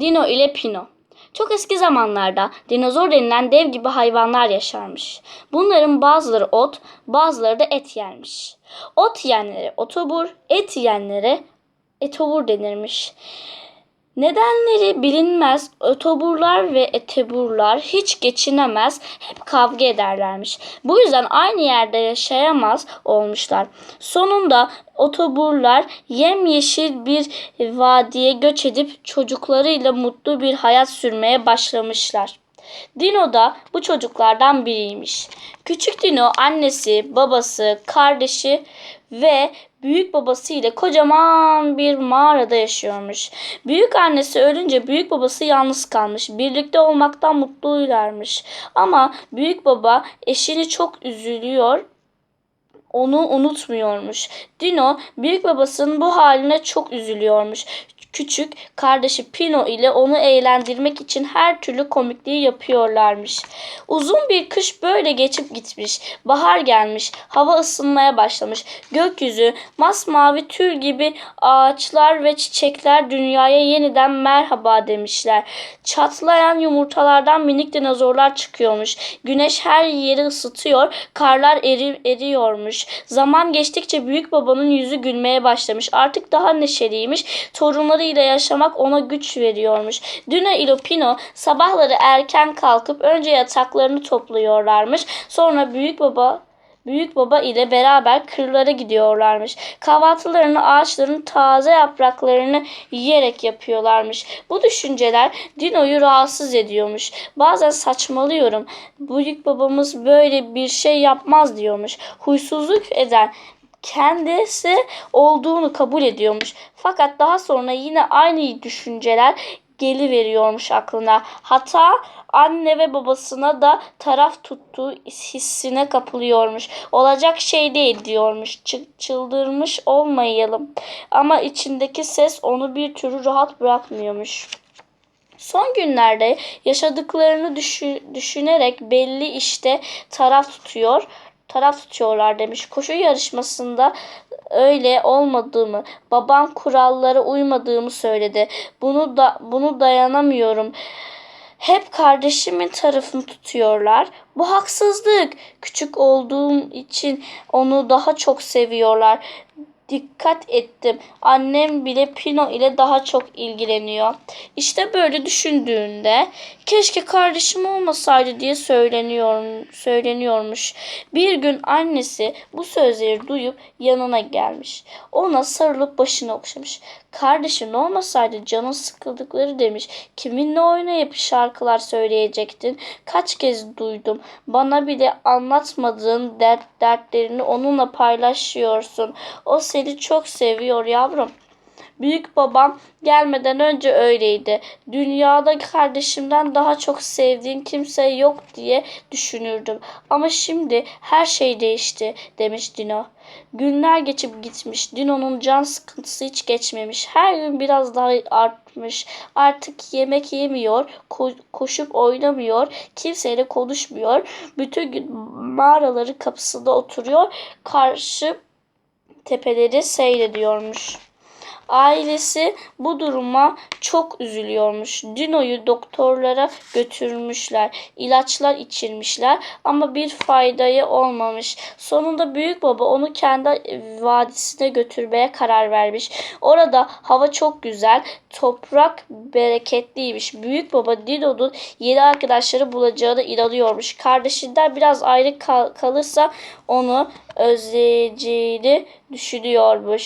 Dino ile Pino. Çok eski zamanlarda dinozor denilen dev gibi hayvanlar yaşarmış. Bunların bazıları ot, bazıları da et yermiş. Ot yiyenlere otobur, et yiyenlere etobur denirmiş. Nedenleri bilinmez otoburlar ve eteburlar hiç geçinemez, hep kavga ederlermiş. Bu yüzden aynı yerde yaşayamaz olmuşlar. Sonunda otoburlar yemyeşil bir vadiye göç edip çocuklarıyla mutlu bir hayat sürmeye başlamışlar. Dino da bu çocuklardan biriymiş. Küçük Dino annesi, babası, kardeşi ve büyük babası ile kocaman bir mağarada yaşıyormuş. Büyük annesi ölünce büyük babası yalnız kalmış. Birlikte olmaktan mutluylarmış. Ama büyük baba eşini çok üzülüyor onu unutmuyormuş. Dino büyük babasının bu haline çok üzülüyormuş. Küçük kardeşi Pino ile onu eğlendirmek için her türlü komikliği yapıyorlarmış. Uzun bir kış böyle geçip gitmiş. Bahar gelmiş. Hava ısınmaya başlamış. Gökyüzü masmavi tül gibi ağaçlar ve çiçekler dünyaya yeniden merhaba demişler. Çatlayan yumurtalardan minik dinozorlar çıkıyormuş. Güneş her yeri ısıtıyor. Karlar eri, eriyormuş. Zaman geçtikçe büyük babanın yüzü gülmeye başlamış. Artık daha neşeliymiş. Torunlarıyla yaşamak ona güç veriyormuş. Dino ile Pino sabahları erken kalkıp önce yataklarını topluyorlarmış. Sonra büyük baba Büyük baba ile beraber kırlara gidiyorlarmış. Kahvaltılarını ağaçların taze yapraklarını yiyerek yapıyorlarmış. Bu düşünceler Dino'yu rahatsız ediyormuş. Bazen saçmalıyorum. Büyük babamız böyle bir şey yapmaz diyormuş. Huysuzluk eden kendisi olduğunu kabul ediyormuş. Fakat daha sonra yine aynı düşünceler geliveriyormuş aklına. Hatta anne ve babasına da taraf tuttuğu hissine kapılıyormuş. Olacak şey değil diyormuş. Çı- çıldırmış olmayalım. Ama içindeki ses onu bir türlü rahat bırakmıyormuş. Son günlerde yaşadıklarını düşü- düşünerek belli işte taraf tutuyor taraf tutuyorlar demiş. Koşu yarışmasında öyle olmadığımı, babam kurallara uymadığımı söyledi. Bunu da bunu dayanamıyorum. Hep kardeşimin tarafını tutuyorlar. Bu haksızlık. Küçük olduğum için onu daha çok seviyorlar. Dikkat ettim. Annem bile Pino ile daha çok ilgileniyor. İşte böyle düşündüğünde keşke kardeşim olmasaydı diye söyleniyor, söyleniyormuş. Bir gün annesi bu sözleri duyup yanına gelmiş. Ona sarılıp başını okşamış. Kardeşin olmasaydı canın sıkıldıkları demiş. Kiminle oynayıp şarkılar söyleyecektin? Kaç kez duydum. Bana bile anlatmadığın dert, dertlerini onunla paylaşıyorsun. O seni çok seviyor yavrum. Büyük babam gelmeden önce öyleydi. Dünyada kardeşimden daha çok sevdiğim kimse yok diye düşünürdüm. Ama şimdi her şey değişti demiş Dino. Günler geçip gitmiş. Dino'nun can sıkıntısı hiç geçmemiş. Her gün biraz daha artmış. Artık yemek yemiyor, ko- koşup oynamıyor, kimseyle konuşmuyor. Bütün gün mağaraları kapısında oturuyor. Karşı tepeleri seyrediyormuş. Ailesi bu duruma çok üzülüyormuş. Dino'yu doktorlara götürmüşler. ilaçlar içirmişler ama bir faydayı olmamış. Sonunda büyük baba onu kendi vadisine götürmeye karar vermiş. Orada hava çok güzel, toprak bereketliymiş. Büyük baba Dino'nun yeni arkadaşları bulacağına inanıyormuş. Kardeşinden biraz ayrı kal- kalırsa onu özleyeceğini düşünüyormuş.